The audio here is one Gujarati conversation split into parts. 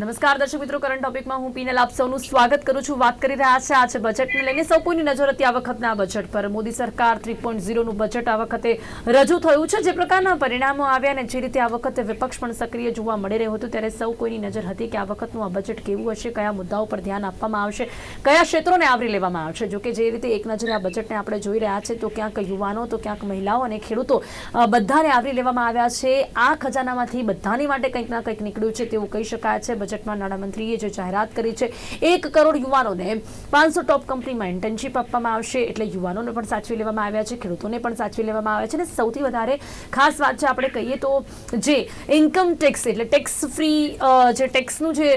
નમસ્કાર, દર્શક મિત્રો કરંટ ટોપિકમાં હું પીનલ આપ સૌનું સ્વાગત કરું છું. વાત કરી રહ્યા છે આજે બજેટને લઈને. સૌ કોઈની નજર હતી આ વખતના બજેટ પર. મોદી સરકાર થ્રી પોઈન્ટ ઝીરોનું બજેટ આ વખતે રજૂ થયું છે. જે પ્રકારના પરિણામો આવ્યા અને જે રીતે આ વખતે વિપક્ષ પણ સક્રિય જોવા મળી રહ્યું હતું, ત્યારે સૌ કોઈની નજર હતી કે આ વખતનું આ બજેટ કેવું હશે, કયા મુદ્દાઓ પર ધ્યાન આપવામાં આવશે, કયા ક્ષેત્રોને આવરી લેવામાં આવશે. જોકે જે રીતે એક નજરે આ બજેટને આપણે જોઈ રહ્યા છે, તો ક્યાંક યુવાનો, તો ક્યાંક મહિલાઓ અને ખેડૂતો બધાને આવરી લેવામાં આવ્યા છે. આ ખજાનામાંથી બધાની માટે કંઈક ના કંઈક નીકળ્યું છે, તેવું કહી શકાય છે. બજેટમાં નાણામંત્રીએ જે જાહેરાત કરી છે, એક કરોડ યુવાનોને પાંચસો ટોપ કંપનીમાં ઇન્ટર્નશીપ આપવામાં આવશે. એટલે યુવાનોને પણ સાચવી લેવામાં આવ્યા છે, ખેડૂતોને પણ સાચવી લેવામાં આવ્યા છે. અને સૌથી વધારે ખાસ વાત છે આપણે કહીએ તો જે ઇન્કમ ટેક્સ એટલે ટેક્સ ફ્રી જે ટેક્સનું જે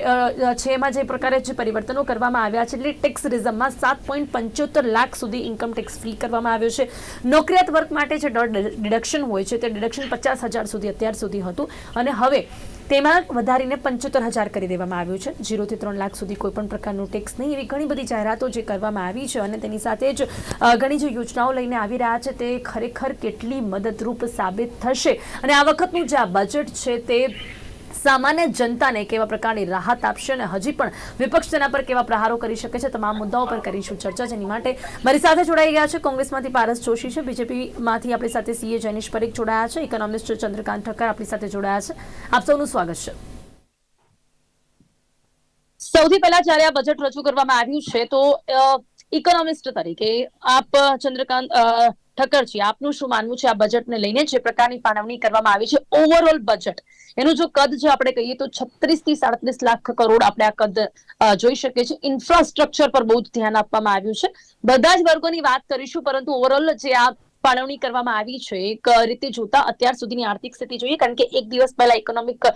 છે, એમાં જે પ્રકારે જે પરિવર્તનો કરવામાં આવ્યા છે, એટલે ટેક્સ રિઝમમાં સાત પોઈન્ટ પંચોતેર લાખ સુધી ઇન્કમ ટેક્સ ફ્રી કરવામાં આવ્યો છે. નોકરિયાત વર્ગ માટે જે ડિડક્શન હોય છે, તે ડિડક્શન પચાસ હજાર સુધી અત્યાર સુધી હતું. અને હવે તેમાં વધારીને પંચોતેર હજાર કરી દેવામાં આવ્યું છે. જીરોથી ત્રણ લાખ સુધી કોઈ પણ પ્રકારનું ટેક્સ નહીં. એવી ઘણી બધી જાહેરાતો જે કરવામાં આવી છે અને તેની સાથે જ ઘણી જે યોજનાઓ લઈને આવી રહ્યા છે તે ખરેખર કેટલી મદદરૂપ સાબિત થશે? અને આ વખતનું જે આ બજેટ છે તે સામાન્ય જનતાને કેવા પ્રકારની રાહત આપશે અને હજી પણ વિપક્ષ તેના પર કેવા પ્રહારો કરી શકે છે, તમામ મુદ્દાઓ પર કરીશું ચર્ચા, જેની માટે મારી સાથે જોડાઈ ગયા છે કોંગ્રેસમાંથી પારસ જોશી છે, બીજેપીમાંથી આપણી સાથે સીએ જૈનિશ પરીખ જોડાયા છે, ઇકોનોમિસ્ટ ચંદ્રકાંત ઠક્કર આપણી સાથે જોડાયા છે. આપ સૌનું સ્વાગત છે. સૌથી પહેલા જ્યારે આ બજેટ રજૂ કરવામાં આવ્યું છે, તો ઇકોનોમિસ્ટ તરીકે આપ, ચંદ્રકાંત ઠક્કરજી, આપનું શું માનવું છે આ બજેટને લઈને, જે પ્રકારની ફાળવણી કરવામાં આવી છે? ઓવરઓલ બજેટ એનું જો કદ છે આપણે કહીએ તો છત્રીસથી સાડત્રીસ લાખ કરોડ આપણે આ કદ જોઈ શકીએ છીએ. ઇન્ફ્રાસ્ટ્રક્ચર પર બહુ જ ધ્યાન આપવામાં આવ્યું છે. બધા જ વર્ગોની વાત કરીશું, પરંતુ ઓવરઓલ જે આ ફાળવણી કરવામાં આવી છે, એક રીતે જોતા અત્યાર સુધીની આર્થિક સ્થિતિ જોઈએ, કારણ કે એક દિવસ પહેલા ઇકોનોમિક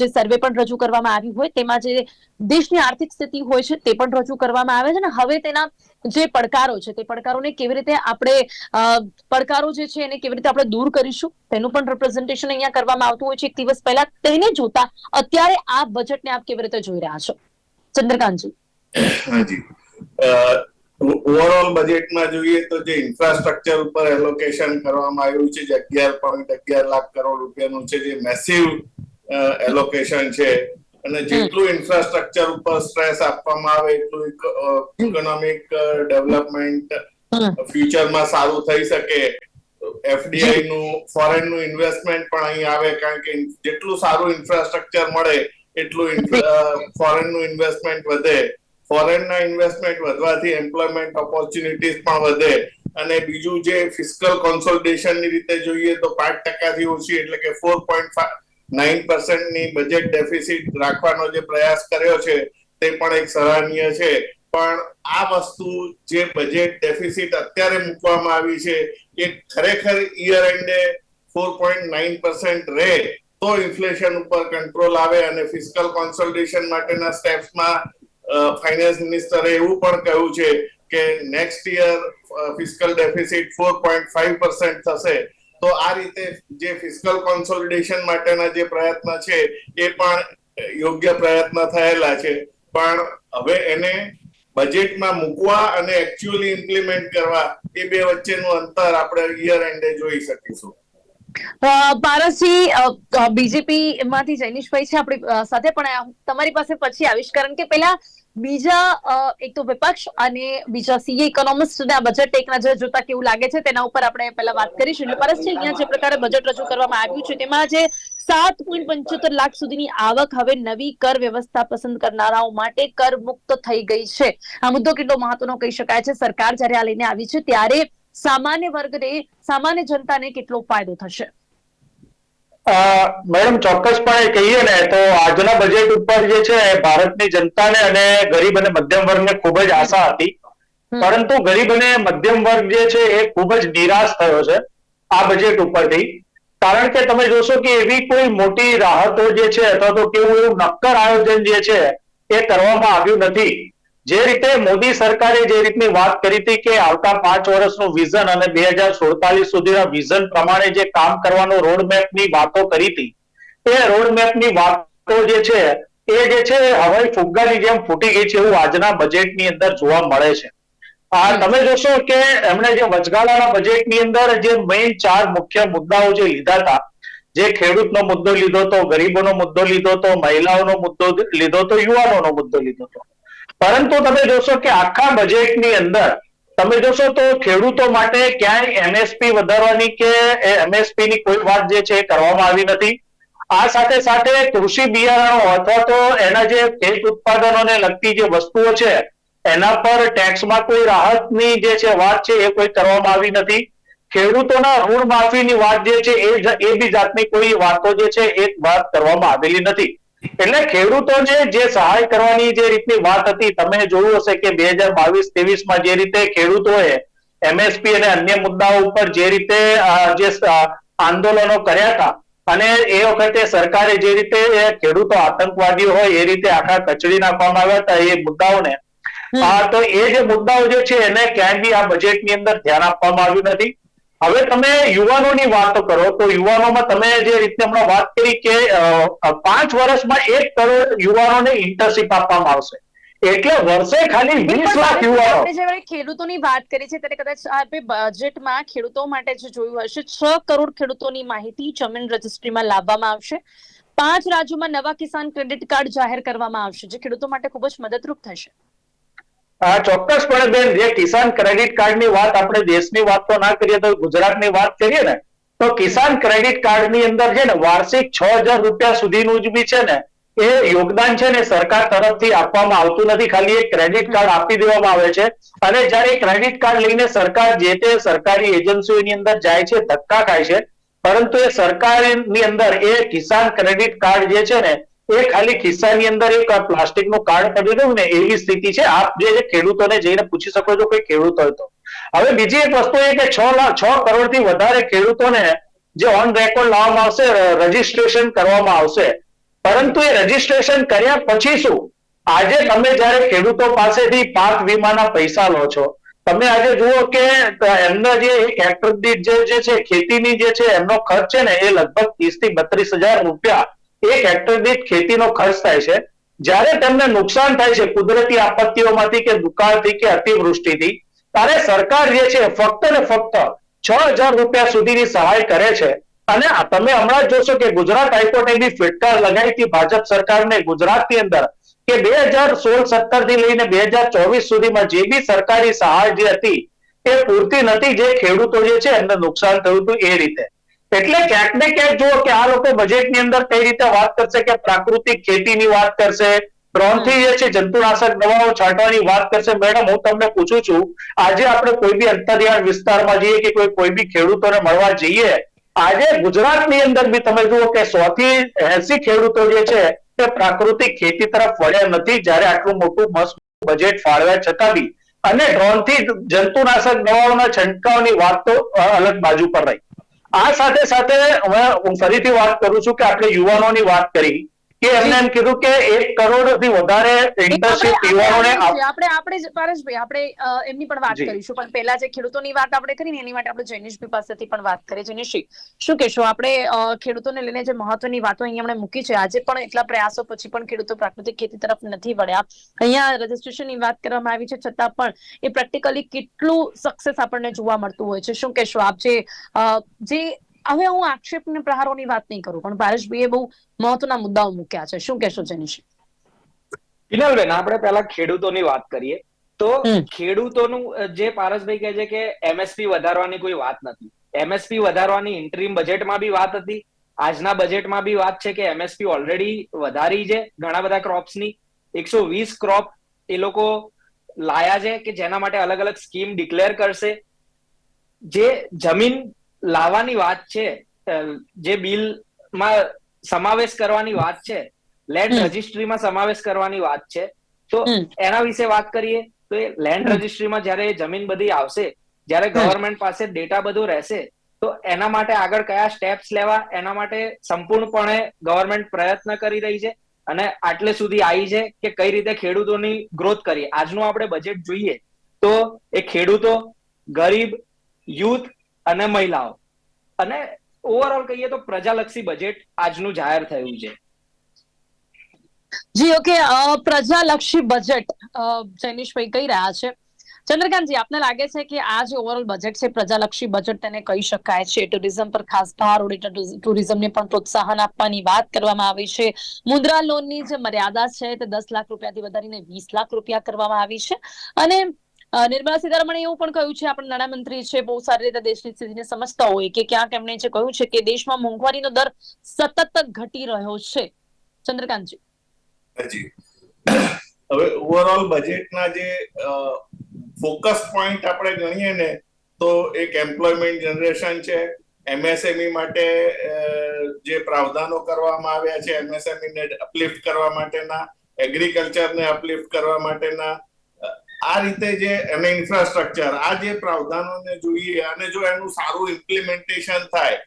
જે સર્વે પણ રજૂ કરવામાં આવ્યું હોય, તેમાં જે દેશની આર્થિક સ્થિતિ હોય છે, તે પણ રજૂ કરવામાં આવે છે અને હવે તેના જે પડકારો છે, તે પડકારોને કેવી રીતે આપણે પડકારો જે છે એને કેવી રીતે આપણે દૂર કરીશું? તેનું પણ રિપ્રેઝન્ટેશન અહીંયા કરવામાં આવતું હોય છે. એક દિવસ પહેલા તેને જોતા અત્યારે આ બજેટને આપ કેવી રીતે જોઈ રહ્યા છો? ચંદ્રકાંતજી. હાજી. ઓવરઓલ બજેટમાં જોઈએ તો જે ઇન્ફ્રાસ્ટ્રક્ચર ઉપર એલોકેશન કરવામાં આવ્યું છે, જે અગિયાર પોઈન્ટ અગિયાર લાખ કરોડ રૂપિયાનું છે, જે મેસિવ એલોકેશન છે અને જેટલું ઇન્ફ્રાસ્ટ્રક્ચર ઉપર સ્ટ્રેસ આપવામાં આવે એટલું ઇકોનોમિક ડેવલપમેન્ટ ફ્યુચરમાં સારું થઈ શકે. એફડીઆઈ નું ફોરેનનું ઇન્વેસ્ટમેન્ટ પણ અહીં આવે કારણ કે જેટલું સારું ઇન્ફ્રાસ્ટ્રક્ચર મળે એટલું ફોરેનનું ઇન્વેસ્ટમેન્ટ વધે. ફોરેનના ઇન્વેસ્ટમેન્ટ વધવાથી એમ્પ્લોયમેન્ટ ઓપોર્ચ્યુનિટીઝ પણ વધે. અને બીજું જે ફિસ્કલ કોન્સોલિડેશનની રીતે જોઈએ તો પાંચ ટકાથી ઓછી એટલે કે ફોર પોઈન્ટ નાઇન પર્સન્ટની બજેટ ડેફિસિટ રાખવાનો જે પ્રયાસ કર્યો છે, તે પણ એક સરાહનીય છે. પણ આ વસ્તુ જે બજેટ ડેફિસિટ અત્યારે મૂકવામાં આવી છે, એ ખરેખર ઈયર એન્ડે ફોર પોઈન્ટ નાઇન પર્સન્ટ રહે, તો ઇન્ફ્લેશન ઉપર કંટ્રોલ આવે અને ફિસ્કલ કોન્સલ્ટેશન માટેના સ્ટેપ્સમાં ફાઇનાન્સ મિનિસ્ટરે એવું પણ કહ્યું છે કે next year fiscal deficit four point five percent થશે. તો આ રીતે જે ફિસ્કલ કોન્સોલિડેશન માટેના જે પ્રયત્ન છે, એ પણ યોગ્ય પ્રયત્ન થયેલા છે. પણ હવે એને બજેટમાં મૂકવા અને એકચ્યુઅલી ઇમ્પ્લિમેન્ટ કરવા, એ બે વચ્ચેનું અંતર આપણે યર એન્ડે જોઈ શકીશું. પારસજી બીજેપી માંથી જૈનિશભાઈ છે આપણી સાથે, પણ તમારી પાસે પછી આવીશ કારણ કે પેલા બીજા એક તો વિપક્ષ અને બીજા સીએ ઇકોનોમિસ્ટ આ બજેટ એક નજર જોતા કેવું લાગે છે તેના ઉપર આપણે પહેલા વાત કરીશું. એટલે પરસજી અહીંયા જે પ્રકારે બજેટ રજૂ કરવામાં આવ્યું છે, તેમાં જે સાત પોઈન્ટ પંચોતેર લાખ સુધીની આવક હવે નવી કર વ્યવસ્થા પસંદ કરનારાઓ માટે કર મુક્ત થઈ ગઈ છે. આ મુદ્દો કેટલો મહત્વનો કહી શકાય છે. સરકાર જ્યારે આ લઈને આવી છે, ત્યારે સામાન્ય વર્ગને, સામાન્ય જનતાને કેટલો ફાયદો થશે? મેડમ ચોક્કસપણે કહીએ ને તો આજના બજેટ ઉપર જે છે ભારતની જનતાને અને ગરીબ અને મધ્યમ વર્ગને ખૂબ જ આશા હતી. પરંતુ ગરીબ અને મધ્યમ વર્ગ જે છે એ ખૂબ જ નિરાશ થયો છે આ બજેટ ઉપરથી. કારણ કે તમે જોશો કે એવી કોઈ મોટી રાહતો જે છે અથવા તો કેવું એવું નક્કર આયોજન જે છે એ કરવામાં આવ્યું નથી. જે રીતે મોદી સરકારે જે રીતની વાત કરી હતી કે આવતા પાંચ વર્ષનું વિઝન અને બે હજાર સુડતાલીસ સુધીના વિઝન પ્રમાણે જે કામ કરવાનો રોડમેપની વાતો કરી હતી એ રોડમેપની વાતો જે છે એ જે છે હવે ફુગ્ગાની જેમ ફૂટી ગઈ છે એવું આજના બજેટની અંદર જોવા મળે છે. આ તમે જોશો કે એમણે જે વચગાળાના બજેટની અંદર જે મેઇન ચાર મુખ્ય મુદ્દાઓ જે લીધા હતા જે ખેડૂતનો મુદ્દો લીધો તો ગરીબોનો મુદ્દો લીધો હતો મહિલાઓનો મુદ્દો લીધો તો યુવાનોનો મુદ્દો લીધો તો પરંતુ તમે જોશો કે આખા બજેટની અંદર, તમે જોશો તો ખેડૂતો માટે ક્યાંય એમએસપી વધારવાની કે એમએસપી ની કોઈ વાત જે છે કરવામાં આવી નથી. આ સાથે સાથે કૃષિ બિયારણો અથવા તો એના જે ખેત ઉત્પાદનોને લગતી જે વસ્તુઓ છે, એના પર ટેક્સમાં કોઈ રાહતની જે છે વાત છે એ કોઈ કરવામાં આવી નથી. ખેડૂતોના ઋણ માફીની વાત જે છે એ એ બી જાતની કોઈ વાતો જે છે એ વાત કરવામાં આવેલી નથી. એટલે ખેડૂતોને જે સહાય કરવાની જે રીતની વાત હતી તમે જોયું હશે કે બે હજાર બાવીસ ત્રેવીસમાં જે રીતે ખેડૂતોએ એમએસપી અને અન્ય મુદ્દાઓ ઉપર જે રીતે જે આંદોલનો કર્યા હતા અને એ વખતે સરકારે જે રીતે ખેડૂતો આતંકવાદીઓ હોય એ રીતે આખા કચડી નાખવામાં આવ્યા હતા એ મુદ્દાઓને. તો એ જે મુદ્દાઓ જે છે એને ક્યાંય બી આ બજેટની અંદર ધ્યાન આપવામાં આવ્યું નથી. હવે તમે યુવાનોની વાતો કરો તો યુવાનોમાં તમે જે રીતે હમણાં વાત કરી કે પાંચ વર્ષમાં એક કરોડ યુવાનોને ઇન્ટર્નશીપ આપવામાં આવશે. એટલે વર્ષે ખાલી વીસ લાખ યુવાનો. જ્યારે ખેડૂતોની વાત કરી છે ત્યારે કદાચ આપણે બજેટમાં ખેડૂતો માટે જે જોયું હશે છ કરોડ ખેડૂતોની માહિતી જમીન રજિસ્ટ્રીમાં લાવવામાં આવશે. પાંચ રાજ્યોમાં નવા કિસાન ક્રેડિટ કાર્ડ જાહેર કરવામાં આવશે જે ખેડૂતો માટે ખૂબ જ મદદરૂપ થશે. હા, ચોક્કસપણે બેન, જે કિસાન ક્રેડિટ કાર્ડની વાત આપણે દેશની વાત તો ના કરીએ, તો ગુજરાતની વાત કરીએ ને, તો કિસાન ક્રેડિટ કાર્ડની અંદર છે ને, વાર્ષિક છ હજાર રૂપિયા સુધીનું જ બી છે ને, એ યોગદાન છે ને સરકાર તરફથી આપવામાં આવતું નથી. ખાલી એક ક્રેડિટ કાર્ડ આપી દેવામાં આવે છે. અને જ્યારે ક્રેડિટ કાર્ડ લઈને સરકાર જે તે સરકારી એજન્સીઓની અંદર જાય છે, ધક્કા ખાય છે, પરંતુ એ સરકારની અંદર એ કિસાન ક્રેડિટ કાર્ડ જે છે ને એ ખાલી ખિસ્સાની અંદર એક પ્લાસ્ટિકનું કાર્ડ કરી રહ્યું ને એવી સ્થિતિ છે. આપ જે ખેડૂતોને જઈને પૂછી શકો છો કે ખેડૂત હોય તો. હવે બીજી એક વસ્તુ એ કે છ લાખ, છ કરોડથી વધારે ખેડૂતોને જે ઓન રેકોર્ડ લાવવામાં આવશે રજીસ્ટ્રેશન કરવામાં આવશે. પરંતુ એ રજીસ્ટ્રેશન કર્યા પછી શું? આજે તમે જ્યારે ખેડૂતો પાસેથી પાક વીમાના પૈસા લો છો, તમે આજે જુઓ કે એમના જે એક હેક્ટર દીઠ જે છે, ખેતીની જે છે, એમનો ખર્ચ છે ને એ લગભગ ત્રીસથી બત્રીસ હજાર રૂપિયા એક હેક્ટર દીઠ ખેતીનો ખર્ચ થાય છે. જ્યારે તેમને નુકસાન થાય છે કુદરતી આપત્તિઓમાંથી કે દુકાળથી કે અતિવૃષ્ટિથી, ત્યારે સરકાર જે છે ફક્ત ને ફક્ત છ હજાર રૂપિયા સુધીની સહાય કરે છે. અને તમે હમણાં જ જોશો કે ગુજરાત હાઈકોર્ટે બી ફિટકાર લગાવી હતી ભાજપ સરકારને ગુજરાતની અંદર કે બે હજાર સોળ સત્તરથી લઈને બે હજાર ચોવીસ સુધીમાં જે બી સરકારી સહાય જે હતી એ પૂરતી નથી, જે ખેડૂતો જે છે એમને નુકસાન થયું હતું એ રીતે. એટલે ક્યાંક ને ક્યાંક જુઓ કે આ લોકો બજેટની અંદર કઈ રીતે વાત કરશે, કે પ્રાકૃતિક ખેતીની વાત કરશે. ડ્રોનથી જે છે, જંતુનાશક દવાઓ છાંટવાની વાત કરશે. મેડમ, હું તમને પૂછું છું, આજે આપણે કોઈ બી અંતરિયાળ વિસ્તારમાં જઈએ કે કોઈ કોઈ બી ખેડૂતોને મળવા જઈએ, આજે ગુજરાતની અંદર બી તમે જુઓ કે સો થી એસી ખેડૂતો જે છે, તે પ્રાકૃતિક ખેતી તરફ વળ્યા નથી, જ્યારે આટલું મોટું મસ્ત બજેટ ફાળવ્યા છતાં બી. અને ડ્રોનથી જંતુનાશક દવાઓના છંટકાવની વાત તો અલગ બાજુ પર રહી. આ સાથે સાથે હું ફરીથી વાત કરું છું કે આપણે યુવાનોની વાત કરી. કે એમને એમ કીધું કે એક કરોડથી વધારે ઇન્ટર્નશીપ યુવાનોને આપણે આપણે પારસભાઈ આપણે એમની પણ વાત કરીશું. પણ પહેલા જે ખેડૂતોની વાત આપણે કરી ને એની માટે આપણે જૈનિશભાઈ પાસેથી પણ વાત કરીએ જૈનિશજી શું કહેશો? આપણે ખેડૂતોને લઈને જે મહત્વની વાતો અહીંયા આપણે મૂકી છે. આજે પણ એટલા પ્રયાસો પછી પણ ખેડૂતો પ્રાકૃતિક ખેતી તરફ નથી વળ્યા. અહીંયા રજીસ્ટ્રેશનની વાત કરવામાં આવી છે. છતાં પણ એ પ્રેક્ટિકલી કેટલું સક્સેસ આપણને જોવા મળતું હોય છે. શું કહેશો? આપ જે જે હવે હું આક્ષેપ ને પ્રહારોની વાત નહીં કરું પણ પારેશભાઈએ બહુ મહત્વના મુદ્દાઓ મૂક્યા છે. શું કહેશો જૈનિશ ઇનલબેન આપણે પહેલા ખેડૂતોની વાત કરીએ. તો ખેડૂતોનું જે પારસભાઈ કહે છે કે એમએસપી વધારવાની કોઈ વાત નથી. એમએસપી વધારવાની ઇન્ટરીમ બજેટમાં બી વાત હતી. આજના બજેટમાં બી વાત છે કે એમએસપી ઓલરેડી વધારી છે ઘણા બધા ક્રોપ્સની. એકસો વીસ ક્રોપ એ લોકો લાયા છે કે જેના માટે અલગ અલગ સ્કીમ ડિક્લેર કરશે. જે જમીન લાવવાની વાત છે જે બિલમાં સમાવેશ કરવાની વાત છે લેન્ડ. રજિસ્ટ્રીમાં સમાવેશ કરવાની વાત છે તો એના વિશે વાત કરીએ તો એ લેન્ડ. રજિસ્ટ્રીમાં જ્યારે જમીન બધી આવશે જ્યારે ગવર્મેન્ટ પાસે ડેટા બધું રહેશે તો એના માટે આગળ કયા સ્ટેપ્સ લેવા એના માટે સંપૂર્ણપણે ગવર્મેન્ટ પ્રયત્ન કરી રહી છે અને આટલે સુધી આવી છે કે કઈ રીતે ખેડૂતોની ગ્રોથ કરીએ આજનું આપણે બજેટ જોઈએ તો એ ખેડૂતો ગરીબ યુથ અને મહિલાઓ. અને ઓવરઓલ કહીએ તો પ્રજાલક્ષી બજેટ આજનું જાહેર થયું છે. જી ઓકે પ્રજાલક્ષી બજેટ જૈનિશભાઈ કહી રહ્યા છે. ચંદ્રકાંતજી, આપને લાગે છે કે આ જે ઓવરઓલ બજેટ છે, પ્રજાલક્ષી બજેટ તેને કહી શકાય છે? ટુરિઝમ પર ખાસ ભાર ઓડિટર ટુરિઝમને પણ પ્રોત્સાહન આપવાની વાત કરવામાં આવી છે. મુદ્રા લોનની જે મર્યાદા છે તે દસ લાખ રૂપિયાથી વધારીને વીસ લાખ રૂપિયા કરવામાં આવી છે. અને નિર્મલા સીતારમણે એવું પણ કહ્યું છે આપણા નાણામંત્રી છે બહુ સારી રીતે દેશની સ્થિતિને સમજતા હોય કે ક્યાંક એમણે જે કહ્યું છે કે દેશમાં મોંઘવારીનો દર સતત ઘટી રહ્યો છે. ચંદ્રકાંતજી. હવે ઓવરઓલ બજેટના જે ફોકસ પોઈન્ટ આપણે ગણીએ ને તો એક એમ્પ્લોયમેન્ટ જનરેશન છે એમએસએમઈ માટે અ, જે પ્રાવધાનો કરવામાં આવ્યા છે એમએસએમઈ ને અપલિફ્ટ કરવા માટેના એગ્રીકલ્ચરને અપલિફ્ટ કરવા માટેના આ રીતે જે એને ઇન્ફ્રાસ્ટ્રક્ચર આ જે પ્રાવધાનોને જોઈએ અને જો એનું સારું ઇમ્પ્લિમેન્ટેશન થાય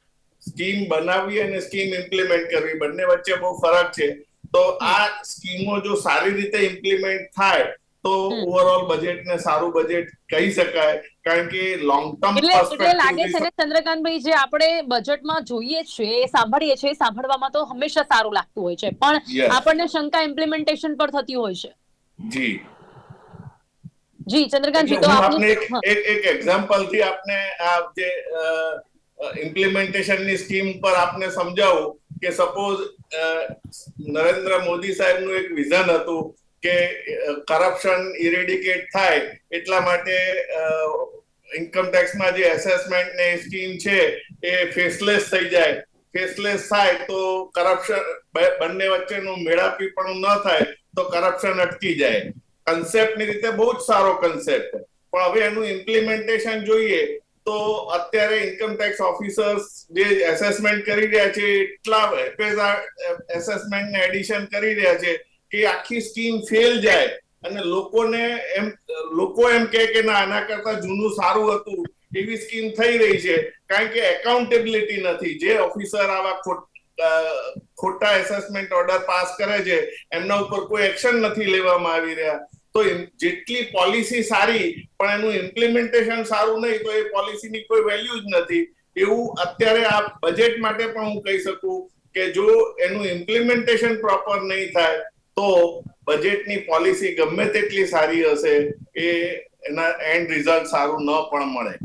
સ્કીમ બનાવવી અને સ્કીમ ઇમ્પ્લિમેન્ટ કરવી બંને વચ્ચે બહુ ફરક છે. તો આ સ્કીમો જો સારી રીતે ઇમ્પ્લિમેન્ટ થાય તો ઓવરઓલ બજેટ ને સારું બજેટ કહી શકાય. કારણ કે લોંગ ટર્મ એટલે લાગે છે ને ચંદ્રકાંતભાઈ જે આપણે બજેટમાં જોઈએ છીએ સાંભળીએ છીએ સાંભળવામાં તો હંમેશા સારું લાગતું હોય છે. પણ આપણને શંકા ઇમ્પ્લિમેન્ટેશન પર થતી હોય છે. જી. જી ચંદ્રકાંતજી તો આપને એક એક એક એક્ઝામ્પલથી આપને આ જે ઇમ્પ્લિમેન્ટેશનની સ્કીમ પર આપને સમજાવું કે સપોઝ નરેન્દ્ર મોદી સાહેબનું એક વિઝન હતું કે કરપ્શન ઇરેડિકેટ થાય એટલા માટે ઇન્કમ ટેક્સમાં જે એસેસમેન્ટ ને સ્કીમ છે એ ફેસલેસ થઈ જાય. ફેસલેસ થાય તો કરપ્શન બંને વચ્ચેનું મેળાપી પણ ન થાય તો કરપ્શન અટકી જાય. કન્સેપ્ટની રીતે બહુ જ સારો કન્સેપ્ટ પણ હવે એનું ઇમ્પ્લિમેન્ટેશન જોઈએ તો અત્યારે ઇન્કમ ટેક્સ ઓફિસર્સ જે એસેસમેન્ટ કરી રહ્યા છે, એટલા એસેસમેન્ટ ને એડિશન કરી રહ્યા છે કે આખી સ્કીમ ફેલ જાય અને લોકોને એમ, લોકો એમ કહે કે ના, આના કરતા જૂનું સારું હતું, એવી સ્કીમ થઈ રહી છે. કારણ કે એકાઉન્ટેબિલિટી નથી. જે ઓફિસર આવા ખોટા એસેસમેન્ટ ઓર્ડર પાસ કરે છે, એમના ઉપર કોઈ એક્શન નથી લેવામાં આવી રહ્યા. તો જેટલી પોલિસી સારી, પણ એનું ઇમ્પ્લિમેન્ટેશન સારું નહીં, તો એ પોલિસીની કોઈ વેલ્યુ જ નથી. એવું અત્યારે આ બજેટ માટે પણ હું કહી શકું કે જો એનું ઇમ્પ્લિમેન્ટેશન પ્રોપર નહીં થાય, તો બજેટની પોલિસી ગમે તેટલી સારી હશે, એ એના એન્ડ રિઝલ્ટ સારું ન પણ મળે.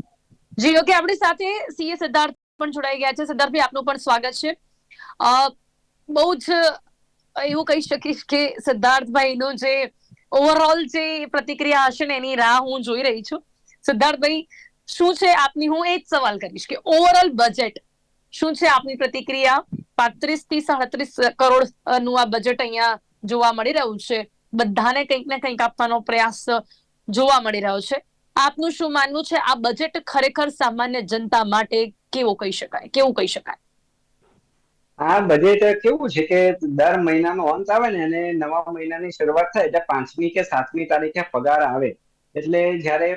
જી ઓકે આપણી સાથે સીએ સિદ્ધાર્થ પણ જોડાઈ ગયા છે. સિદ્ધાર્થભાઈ આપનું પણ સ્વાગત છે. બહુ જ એવું કહી શકીશ કે સિદ્ધાર્થભાઈનો જે ઓવરઓલ જે પ્રતિક્રિયા હશે ને એની રાહ હું જોઈ રહી છું. સિદ્ધાર્થભાઈ, શું છે આપની? હું એ જ સવાલ કરીશ કે ઓવરઓલ બજેટ શું છે આપની પ્રતિક્રિયા? પાંત્રીસથી સાડત્રીસ કરોડનું આ બજેટ અહીંયા જોવા મળી રહ્યું છે. બધાને કંઈક ને કંઈક આપવાનો પ્રયાસ જોવા મળી રહ્યો છે. આપનું શું માનવું છે? આ બજેટ ખરેખર સામાન્ય જનતા માટે કેવું કહી શકાય? કેવું કહી શકાય? આ બજેટ કેવું છે કે દર મહિનાનો અંત આવે ને અને નવા મહિનાની શરૂઆત થાય એટલે પાંચમી કે સાતમી તારીખે પગાર આવે. એટલે જ્યારે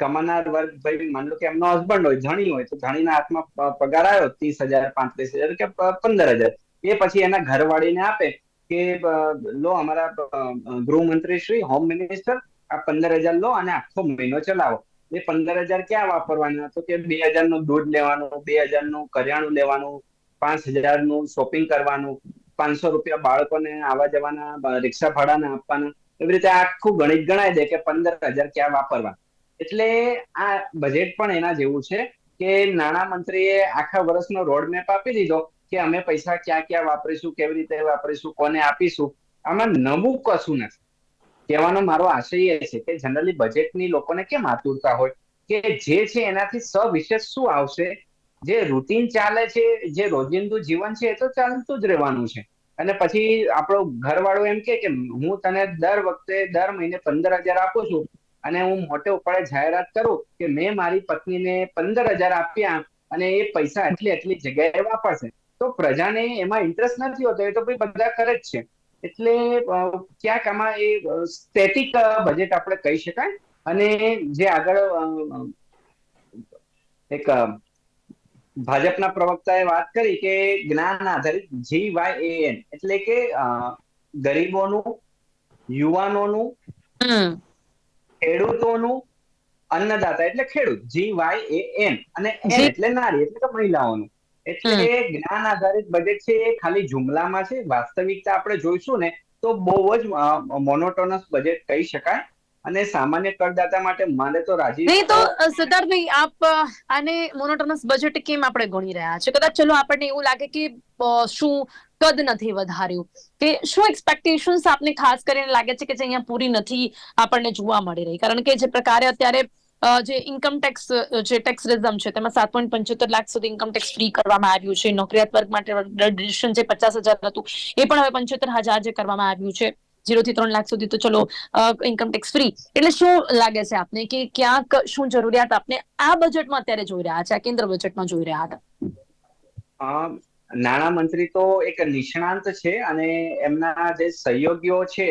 કમાનાર વર્ગ ભાઈ, માની કે એમનો હસબન્ડ હોય, ધણી હોય, તો ધણીના હાથમાં પગાર આવ્યો ત્રીસ હજાર, પાંત્રીસ હજાર કે પંદર હજાર એ પછી એના ઘરવાળીને આપે કે લો અમારા ગૃહમંત્રી શ્રી, હોમ મિનિસ્ટર, આ પંદર હજાર લો અને આખો મહિનો ચલાવો. એ પંદર હજાર ક્યાં વાપરવાના? તો કે બે હજારનું દૂધ લેવાનું, બે હજારનું કરિયાણું લેવાનું પાંચ હજારનું શોપિંગ કરવાનું, પાંચસો રૂપિયા બાળકોને આવવા જવાના રિક્ષા ભાડાને આપવાના, એવી રીતે આખું ગણિત ગણાય દે કે પંદર હજાર ક્યાં વાપરવા. એટલે આ બજેટ પણ એના જેવું છે કે નાણાં મંત્રીએ આખા વર્ષનો રોડ મેપ આપી દીધો કે અમે પૈસા ક્યાં ક્યાં વાપરીશું, કેવી રીતે વાપરીશું, કોને આપીશું. આમાં નવું કશું નથી. કહેવાનો મારો આશય એ છે કે જનરલી બજેટની લોકોને કેમ આતુરતા હોય? કે જે છે એનાથી સવિશેષ શું આવશે? જે રૂટીન ચાલે છે, જે રોજિંદુ જીવન છે, એ તો ચાલતું જ રહેવાનું છે. અને પછી આપણો ઘરવાળો એમ કે હું તને દર વખતે દર મહિને પંદર હજાર આપું છું અને હું મોટે ઉપાડે જાહેરાત કરું કે મેં મારી પત્નીને પંદર હજાર આપ્યા અને એ પૈસા એટલી એટલી જગ્યાએ વાપરશે. તો પ્રજાને એમાં ઇન્ટરેસ્ટ નથી હોતો, એ તો ભાઈ બધા કરે જ છે. એટલે ક્યાંક આમાં એ સ્ટેટિક બજેટ આપણે કહી શકાય. અને જે આગળ એક ભાજપના પ્રવક્તાએ વાત કરી કે જ્ઞાન આધારિત જી વાય એ એન એટલે કે ગરીબોનું યુવાનોનું ખેડૂતોનું અન્નદાતા એટલે ખેડૂત જી વાય એ એન અને એન. એટલે નારી એટલે કે મહિલાઓનું. એટલે જ્ઞાન આધારિત બજેટ છે એ ખાલી જુમલામાં છે વાસ્તવિકતા આપણે જોઈશું ને તો બહુ જ મોનોટોનસ બજેટ કહી શકાય. અને સામાન્ય કરદાતા માટે મારે તો રાજી નહીં તો સિદ્ધાર્થભાઈ આપ આને મોનોટોનસ બજેટ કેમ આપણે ગણી રહ્યા છે? કદાચ ચલો આપણને એવું લાગે કે શું કદ નથી વધાર્યું? કે શું એક્સપેક્ટેશન્સ આપને ખાસ કરીને લાગે છે કે જે અહીંયા પૂરી નથી આપણને જોવા મળી રહી? કારણ કે જે પ્રકારે અત્યારે જે ઇન્કમ ટેક્સ જે ટેક્સ રિઝમ છે તેમાં સાત પોઈન્ટ પંચોતેર લાખ સુધી ઇન્કમ ટેક્સ ફ્રી કરવામાં આવ્યું છે. નોકરિયાત વર્ગ માટે ડિડક્શન જે પચાસ હજાર હતું એ પણ હવે પંચોતેર હજાર જે કરવામાં આવ્યું છે. ઝીરો થી ત્રણ લાખ સુધી તો ચલો ઇન્કમ ટેક્સ ફ્રી એટલે શું લાગે છે આપને કે ક્યાંક શું જરૂરિયાત આપને આ બજેટમાં અત્યારે જોઈ રહ્યા છે, આ કેન્દ્ર બજેટમાં જોઈ રહ્યા હતા? નાણા મંત્રી તો એક નિષ્ણાંત છે અને એમના જે સહયોગીઓ છે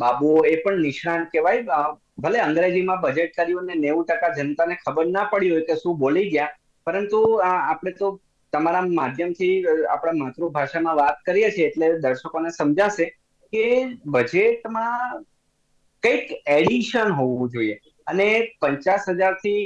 બાબુ એ પણ નિષ્ણાંત કહેવાય. ભલે અંગ્રેજીમાં બજેટ કર્યું ને નેવું ટકા જનતાને ખબર ના પડી હોય કે શું બોલી ગયા, પરંતુ આપણે તો તમારા માધ્યમથી આપણા માતૃભાષામાં વાત કરીએ છીએ એટલે દર્શકોને સમજાશે. કે બજેટમાં કંઈક એડિશન હોવું જોઈએ. અને પચાસ હજારથી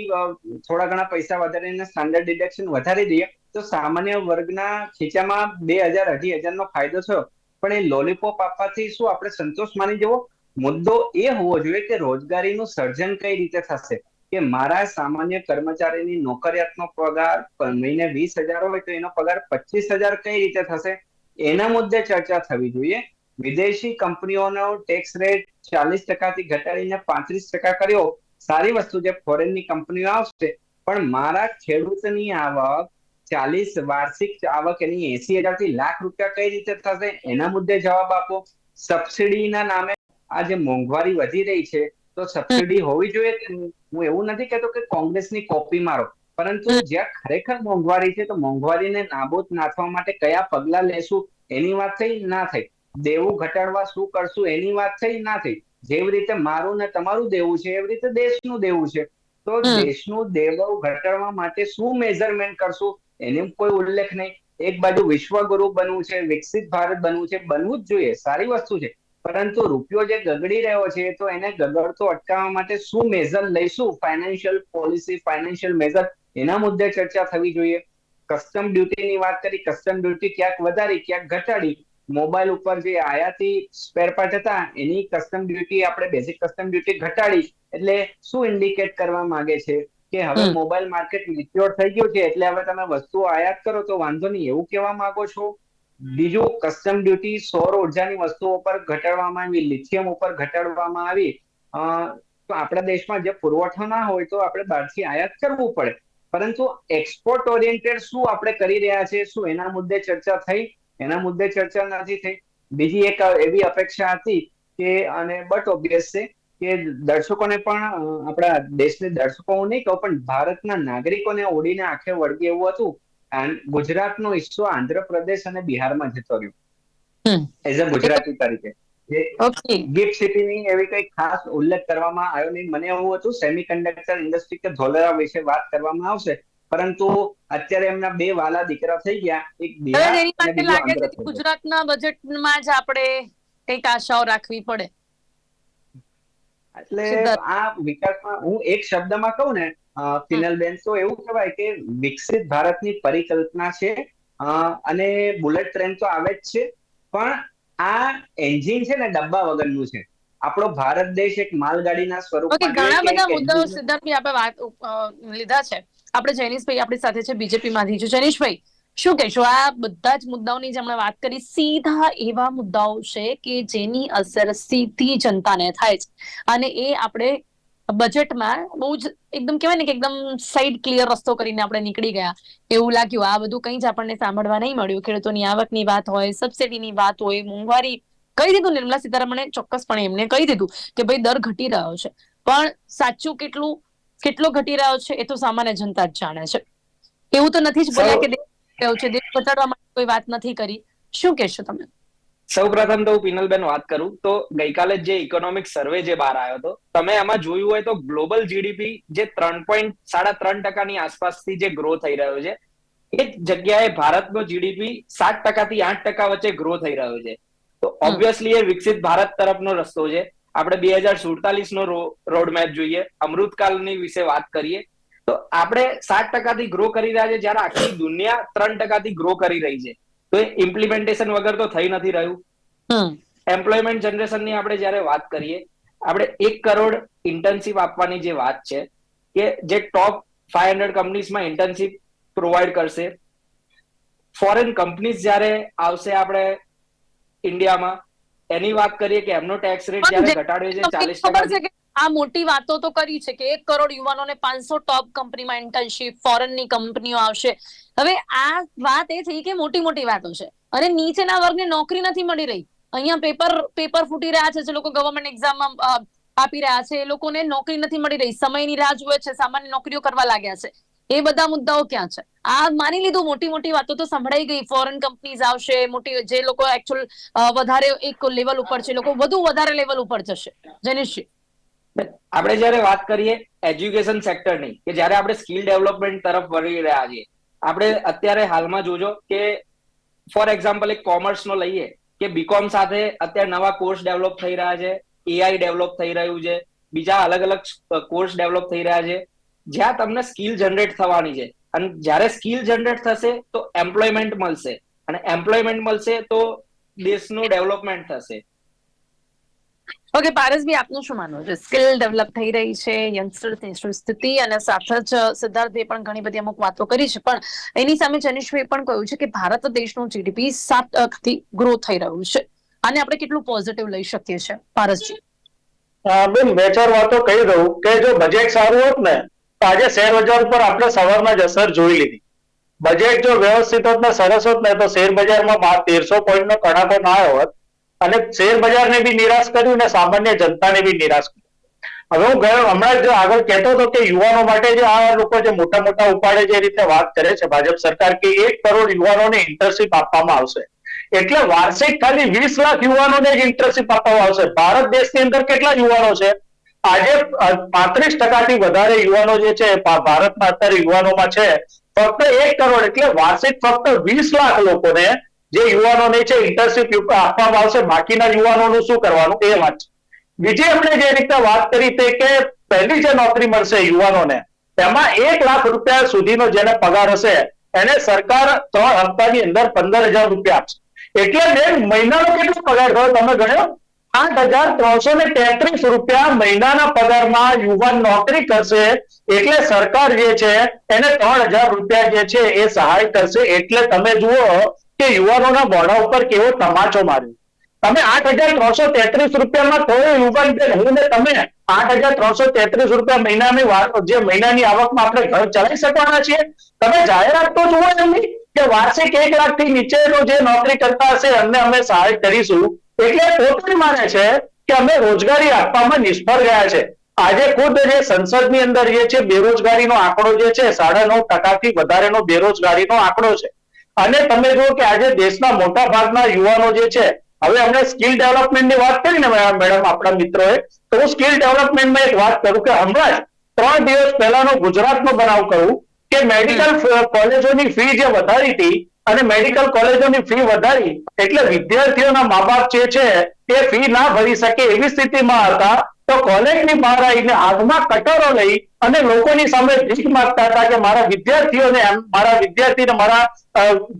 થોડા ઘણા પૈસા વધારીને સ્ટાન્ડર્ડ ડિડક્શન વધારી દઈએ, તો સામાન્ય વર્ગના ખીચામાં બે હજાર, અઢી હજારનો ફાયદો થયો. પણ એ લોલીપોપ આપવાથી શું આપણે સંતોષ માની જવો? મુદ્દો એ હોવો જોઈએ કે રોજગારીનું સર્જન કઈ રીતે થશે? કે મારા સામાન્ય કર્મચારીની નોકરિયાતનો પગાર મહિને વીસ હજાર હોય તો એનો પગાર પચીસ હજાર કઈ રીતે થશે? એના મુદ્દે ચર્ચા થવી જોઈએ. વિદેશી કંપનીઓનો ટેક્સ રેટ ચાલીસ ટકાથી ઘટાડીને પાંત્રીસ ટકા કર્યો. સારી વસ્તુ છે ફોરેનની કંપનીઓ આવશે. પણ મારા ખેડૂતની આવક ચાલીસ વાર્ષિક આવક એની એસી હજારથી લાખ રૂપિયા કઈ રીતે થશે? એના મુદ્દે જવાબ આપો. સબસિડીના નામે આ જે મોંઘવારી વધી રહી છે. તો સબસિડી હોવી જોઈએ કે હું એવું નથી કહેતો કે કોંગ્રેસની કોપી મારો. પરંતુ જ્યાં ખરેખર મોંઘવારી છે તો મોંઘવારીને નાબૂદ નાથવા માટે કયા પગલા લેશું? એની વાત થઈ ના થઈ. દેવું ઘટાડવા શું કરશું એની વાત થઈ ના થઈ. જેવી રીતે મારું ને તમારું દેવું છે એવી રીતે દેશનું દેવું છે. તો દેશનું દેવું ઘટાડવા માટે શું મેઝરમેન્ટ કરશું એની કોઈ ઉલ્લેખ નહીં. એક બાજુ વિશ્વગુરુ બનવું છે વિકસિત ભારત બનવું છે બનવું જ જોઈએ સારી વસ્તુ છે. પરંતુ રૂપિયો જે ગગડી રહ્યો છે તો એને ગગડતો અટકાવવા માટે શું મેઝર લઈશું? ફાઇનાન્શિયલ પોલિસી ફાઇનાન્શિયલ મેઝર એના મુદ્દે ચર્ચા થવી જોઈએ. કસ્ટમ ડ્યુટીની વાત કરી કસ્ટમ ડ્યુટી ક્યાંક વધારી ક્યાંક ઘટાડી. મોબાઈલ ઉપર જે આયાતી સ્પેર પાર્ટ હતા એની કસ્ટમ ડ્યુટી આપણે બેઝિક કસ્ટમ ડ્યુટી ઘટાડી એટલે શું ઇન્ડિકેટ કરવા માંગે છે કે હવે મોબાઈલ માર્કેટ મેચ્યોર થઈ ગયું છે એટલે હવે તમે વસ્તુઓ આયાત કરો તો વાંધો નહીં એવું કહેવા માંગો છો? બીજું કસ્ટમ ડ્યુટી સૌર ઉર્જાની વસ્તુઓ પર ઘટાડવામાં આવી લિથિયમ ઉપર ઘટાડવામાં આવી. તો આપણા દેશમાં જે પુરવઠો ના હોય તો આપણે બહારથી આયાત કરવું પડે. પરંતુ એક્સપોર્ટ ઓરિએન્ટેડ શું આપણે કરી રહ્યા છે શું એના મુદ્દે ચર્ચા થઈ? એના મુદ્દે ચર્ચા નથી થઈ. બીજી એક એવી અપેક્ષા હતી કે અને બટ ઓબ્વિયસ છે કે દર્શકોને પણ આપણા દેશને દર્શકો હું નહીં કહું પણ ભારતના નાગરિકોને ઓડીને આંખે વળગે એવું હતું. ગુજરાતનો હિસ્સો આંધ્રપ્રદેશ અને બિહારમાં જતો રહ્યો. એઝ અ ગુજરાતી તરીકે. ગિફ્ટ સિટીની એવી કઈ ખાસ ઉલ્લેખ કરવામાં આવ્યો નહીં. મને એવું હતું સેમિકન્ડક્ટર ઇન્ડસ્ટ્રી કે ધોલેરા વિશે વાત કરવામાં આવશે. પરંતુ અત્યારે એમના બે વાલા દીકરા થઈ ગયા એક એની માટે લાગે છે કે ગુજરાતના બજેટમાં જ આપણે કંઈક આશાઓ રાખવી પડે. એટલે આ વિકાસમાં હું એક શબ્દમાં કહું ને અ, પિનલબેન તો એવું કહેવાય કે વિકસિત ભારતની પરિકલ્પના છે અને બુલેટ ટ્રેન તો આવે જ છે પણ આ એન્જિન છે ને ડબ્બા વગરનું છે. આપણો ભારત દેશ એક માલગાડીના સ્વરૂપમાં ઘણા બધા મુદ્દાઓ સિદ્ધાર્થભાઈ આપણે વાત લીધા છે. આપણે જૈનિશભાઈ આપણી સાથે છે બીજેપી માંથી છે જૈનિશભાઈ શું કહેશો? આ બધા જ મુદ્દાઓની જે હમણાં વાત કરી, સીધા એવા મુદ્દાઓ છે કે જેની અસર સીધી જનતાને થાય છે. અને એ આપણે બજેટમાં બહુ જ એકદમ કહેવાય ને કે એકદમ સાઈડ ક્લિયર રસ્તો કરીને આપણે નીકળી ગયા. એવું લાગ્યું. આ બધું કંઈ જ આપણને સાંભળવા નહીં મળ્યું. ખેડૂતોની આવકની વાત હોય, સબસિડીની વાત હોય, મોંઘવારી કહી દીધું, નિર્મલા સીતારમણે ચોક્કસપણે એમને કહી દીધું કે ભાઈ દર ઘટી રહ્યો છે. પણ સાચું કેટલું કેટલો ઘટી રહ્યો છે એ તો સામાન્ય જનતા જ જાણે છે. એવું તો નથી જ બોલ્યા કે દેશ છે દેશ ઘટાડવા માટે કોઈ વાત નથી કરી. શું કહેશો તમે? સૌ પ્રથમ તો હું પિનલબેન વાત કરું તો ગઈકાલે જે ઇકોનોમિક સર્વે જે બહાર આવ્યો હતો તમે એમાં જોયું હોય તો ગ્લોબલ જીડીપી જે ત્રણ પોઈન્ટ સાડા ત્રણ ટકાની આસપાસથી જે ગ્રો થઈ રહ્યો છે એ જ જગ્યાએ ભારતનો જીડીપી સાત ટકાથી આઠ ટકા વચ્ચે ગ્રો થઈ રહ્યો છે. તો ઓબ્વિયસલી એ વિકસિત ભારત તરફનો રસ્તો છે. આપણે બે હજાર સુડતાલીસ નો રોડ મેપ જોઈએ અમૃતકાલની વિશે વાત કરીએ તો આપણે સાત ટકાથી ગ્રો કરી રહ્યા છે જ્યારે આખી દુનિયા ત્રણ ટકાથી ગ્રો કરી રહી છે. તો એ ઇમ્પ્લિમેન્ટેશન વગર તો થઈ નથી રહ્યું. એમ્પ્લોયમેન્ટ એમ્પ્લોયમેન્ટ જનરેશનની આપણે જ્યારે વાત કરીએ આપણે એક કરોડ ઇન્ટર્નશીપ આપવાની જે વાત છે કે જે ટોપ ફાઈવ હંડ્રેડ કંપનીઝમાં ઇન્ટર્નશીપ પ્રોવાઈડ કરશે. ફોરેન કંપનીઝ જ્યારે આવશે આપણે ઇન્ડિયામાં એની વાત કરીએ કે એમનો ટેક્સ રેટ જ્યારે ઘટાડ્યો છે ચાલીસ ટકા આ મોટી વાતો તો કરી છે કે એક કરોડ યુવાનોને પાંચસો ટોપ કંપનીમાં ઇન્ટર્નશીપ ફોરેનની કંપનીઓ આવશે. હવે આ વાત એ થઈ કે મોટી મોટી વાતો છે. અને નીચેના વર્ગને નોકરી નથી મળી રહી. અહીંયા પેપર પેપર ફૂટી રહ્યા છે જે લોકો ગવર્મેન્ટ એક્ઝામમાં આપી રહ્યા છે. એ લોકોને નોકરી નથી મળી રહી. સમયની રાહ જુએ છે સામાન્ય નોકરીઓ કરવા લાગ્યા છે. એ બધા મુદ્દાઓ ક્યાં છે? આ માની લીધું મોટી મોટી વાતો તો સંભળાઈ ગઈ. ફોરેન કંપનીઝ આવશે, મોટી જે લોકો એકચ્યુઅલ વધારે એક લેવલ ઉપર છે લોકો વધુ વધારે લેવલ ઉપર જશે. જનીશજી આપણે જયારે વાત કરીએ એજ્યુકેશન સેક્ટરની કે જ્યારે આપણે સ્કિલ ડેવલપમેન્ટ તરફ વળી રહ્યા છીએ, આપણે અત્યારે હાલમાં જોજો કે ફોર એક્ઝામ્પલ એક કોમર્સ નો લઈએ, કે બીકોમ સાથે અત્યારે નવા કોર્સ ડેવલપ થઈ રહ્યા છે એઆઈ ડેવલપ થઈ રહ્યું છે, બીજા અલગ અલગ કોર્સ ડેવલપ થઈ રહ્યા છે જ્યાં તમને સ્કિલ જનરેટ થવાની છે. અને જ્યારે સ્કિલ જનરેટ થશે તો એમ્પ્લોયમેન્ટ મળશે. અને એમ્પ્લોયમેન્ટ મળશે તો દેશનું ડેવલપમેન્ટ થશે. ઓકે પારસભાઈ આપનું શું માનવું છે? સ્કિલ ડેવલપ થઈ રહી છે યંગસ્ટર્સની શું સ્થિતિ અને સાથે જ સિદ્ધાર્થે પણ ઘણી બધી અમુક વાતો કરી છે. પણ એની સામે જનીશભાઈ પણ કહ્યું છે કે ભારત દેશનું જીડીપી સાત ટકાથી ગ્રો થઈ રહ્યું છે. આને આપણે કેટલું પોઝિટિવ લઈ શકીએ છીએ પારસજી? બેન બે ચાર વાતો કહી દઉં કે જો બજેટ સારું હોત ને આજે શેર બજાર ઉપર આપણે સવારમાં જ અસર જોઈ લીધી. બજેટ જો વ્યવસ્થિત હોત ને સરસ હોત ને તો શેર બજારમાં તેરસો પોઈન્ટ નો કડાકો ના આવ્યો હોત. અને શેર બજારને બી નિરાશ કર્યું ને સામાન્ય જનતાને બી નિરાશ કર્યું. હવે હું ગયો, હમણાં જ આગળ કહેતો હતો કે યુવાનો માટે જે આ લોકો જે મોટા મોટા ઉપાડે જે રીતે વાત કરે છે, ભાજપ સરકાર કે એક કરોડ યુવાનોને ઇન્ટર્નશીપ આપવામાં આવશે. એટલે વાર્ષિક ખાલી વીસ લાખ યુવાનોને જ ઇન્ટર્નશીપ આપવામાં આવશે. ભારત દેશની અંદર કેટલા યુવાનો છે? આજે પાંત્રીસ ટકાથી વધારે યુવાનો જે છે ભારતમાં અત્યારે યુવાનોમાં છે, ફક્ત એક કરોડ એટલે વાર્ષિક ફક્ત વીસ લાખ લોકોને જે યુવાનોને છે ઇન્ટર્નશીપ આપવામાં આવશે, બાકીના યુવાનોનું શું કરવાનું, એ વાત છે. બીજી આપણે જે રીતે વાત કરી તે કે પહેલી જે નોકરી મળશે યુવાનોને, તેમાં એક લાખ રૂપિયા સુધીનો જેને પગાર હશે, એને સરકાર ત્રણ હપ્તાની અંદર પંદર હજાર રૂપિયા આપશે. એટલે બેન મહિનાનો કેટલો પગાર થયો, તમે ગણ્યો? આઠ હજાર ત્રણસો ને તેત્રીસ રૂપિયા મહિનાના પગારમાં યુવાન નોકરી કરશે એટલે સરકાર જે છે એને ત્રણ હજાર રૂપિયા જે છે એ સહાય કરશે. એટલે તમે જુઓ કે યુવાનોના મોઢા ઉપર કેવો તમાચો માર્યો. તમે આઠ હજાર ત્રણસો તેત્રીસ રૂપિયામાં થોડું યુવાન બેન હું ને તમે આઠ હજાર ત્રણસો તેત્રીસ રૂપિયા મહિનાની જે મહિનાની આવકમાં આપણે ઘર ચલાવી શકવાના છીએ. તમે જાહેરાત તો જુઓ એમની કે વાર્ષિક એક લાખથી નીચેનો જે નોકરી કરતા હશે એમને અમે સહાય કરીશું. એટલે પોતે માને છે કે અમે રોજગારી આપવામાં નિષ્ફળ ગયા છે. આજે ખુદ જે સંસદની અંદર જે છે બેરોજગારીનો આંકડો જે છે સાડા નવ ટકાથી વધારેનો બેરોજગારીનો આંકડો છે. અને તમે જુઓ કે આજે દેશના મોટા ભાગના યુવાનો જે છે, હવે અમને સ્કિલ ડેવલપમેન્ટની વાત કરીને મેડમ આપણા મિત્રોએ, તો હું સ્કિલ ડેવલપમેન્ટમાં એક વાત કરું કે હમણાં જ ત્રણ દિવસ પહેલાનો ગુજરાતનો બનાવ કરું કે મેડિકલ કોલેજોની ફી જે વધારી હતી અને મેડિકલ કોલેજોની ફી વધારી એટલે વિદ્યાર્થીઓના મા બાપ જે છે તે ફી ના ભરી શકે એવી સ્થિતિમાં હતા. તો કોલેજની બહાર આવીને હાથમાં કટોરો લઈ અને લોકોની સામે ભીખ માંગતા હતા કે મારા વિદ્યાર્થીઓને મારા વિદ્યાર્થીને, મારા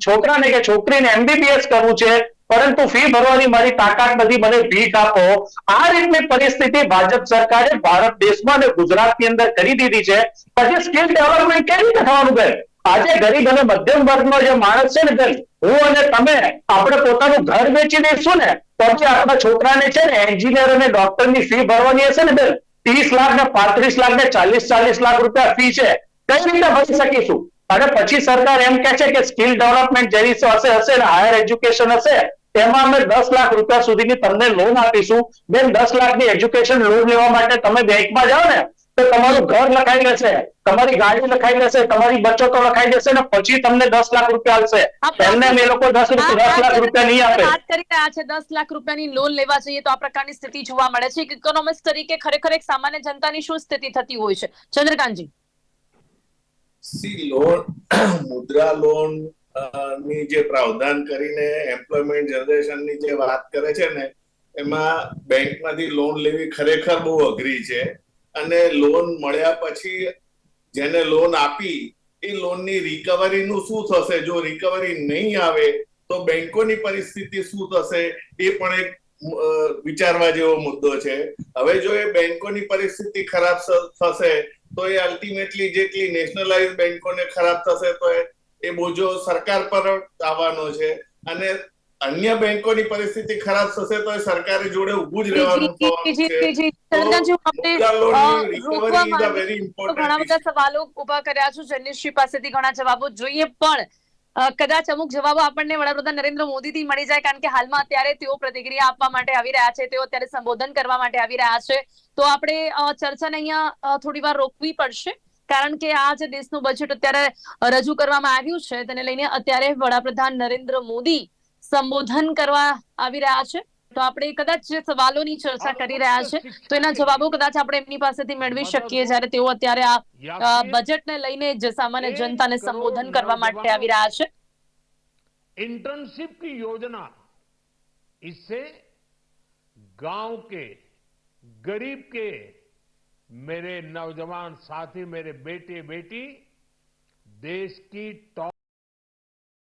છોકરાને કે છોકરીને એમબીબીએસ કરવું છે, પરંતુ ફી ભરવાની મારી તાકાત નથી મને ભીખ આપો. આ રીતની પરિસ્થિતિ ભાજપ સરકારે ભારત દેશમાં અને ગુજરાતની અંદર કરી દીધી છે. પછી સ્કિલ ડેવલપમેન્ટ કેવી રીતે થવાનું બેન? આજે ગરીબ અને મધ્યમ વર્ગનો જે માણસ છે ને બેન હું અને તમે આપણે પોતાનું ઘર વેચી દઈશું ને, તો આપણા છોકરાને છે ને એન્જિનિયર અને ડોક્ટરની ફી ભરવાની હશે ને બેન. ત્રીસ લાખ ને પાંત્રીસ લાખ ને ચાલીસ ચાલીસ લાખ રૂપિયા ફી છે. કઈ રીતે ભરી શકીશું? અને પછી સરકાર એમ કે છે કે સ્કિલ ડેવલપમેન્ટ જેવી હશે હશે ને હાયર એજ્યુકેશન હશે તેમાં અમે દસ લાખ રૂપિયા સુધીની તમને લોન આપીશું. બેન, દસ લાખની એજ્યુકેશન લોન લેવા માટે તમે બેંકમાં જાઓ ને તમારું ઘર લખાઈ લેશે તમારી ગાડી લખાઈ લેશે તમારી બચતો લખાઈ દેશે ને પછી તમને દસ લાખ રૂપિયા આપશે એમને એ લોકો દસ દસ લાખ રૂપિયા નહીં આપે. વાત કરી રહ્યા છે દસ લાખ રૂપિયાની લોન લેવા જઈએ તો આ પ્રકારની સ્થિતિ જોવા મળે છે. ઇકોનોમિસ્ટ તરીકે ખરેખર એક સામાન્ય જનતાની શું સ્થિતિ થતી હોય છે? ચંદ્રકાંતજી. સી લોન મુદ્રા લોનની જે પ્રાવધાન કરીને એમ્પ્લોયમેન્ટ જનરેશનની જે વાત કરે છે ને એમાં બેંકમાંથી લોન લેવી ખરેખર બહુ અઘરી છે. અને લોન મળ્યા પછી જેને લોન આપી, એ લોનની રિકવરીનું શું થશે? જો રિકવરી નહીં આવે, તો બેંકોની પરિસ્થિતિ શું થશે? એ પણ એક વિચારવા જેવો મુદ્દો છે. હવે જો એ બેંકોની પરિસ્થિતિ ખરાબ થશે, તો એ અલ્ટિમેટલી જેટલી નેશનલાઇઝ બેંકોને ખરાબ થશે, તો એ બોજો સરકાર પર આવવાનો છે. અને અન્ય બેંકોની પરિસ્થિતિ ખરાબ થશે તો સરકારે જોડે ઊભું જ રહેવાનું ઘણા બધા સવાલો ઊભા કર્યા છો. જનીશજી પાસેથી ઘણા જવાબો જોઈએ પણ કદાચ અમુક જવાબો આપણને વડાપ્રધાન નરેન્દ્ર મોદીથી મળી જાય કારણ કે હાલમાં અત્યારે તેઓ પ્રતિક્રિયા આપવા માટે આવી રહ્યા છે. તેઓ અત્યારે સંબોધન કરવા માટે આવી રહ્યા છે. તો આપણે ચર્ચાને અહીંયા થોડી વાર રોકવી પડશે કારણ કે આ જે દેશનું બજેટ અત્યારે રજૂ કરવામાં આવ્યું છે તેને લઈને અત્યારે વડાપ્રધાન નરેન્દ્ર મોદી સંબોધન કરવા આવી રહ્યા છે તો આપણે કદાચ જે સવાલોની ચર્ચા કરી રહ્યા છે તો એના જવાબો કદાચ આપણે એમની પાસેથી મેળવી શકીએ જ્યારે તેઓ અત્યારે આ અ, બજેટને લઈને જ સામાન્ય જનતાને સંબોધન કરવા માટે આવી રહ્યા છે इंटर्नशिप की योजना इससे गांव के गरीब के मेरे नौजवान साथी मेरे बेटे बेटी देश की टॉप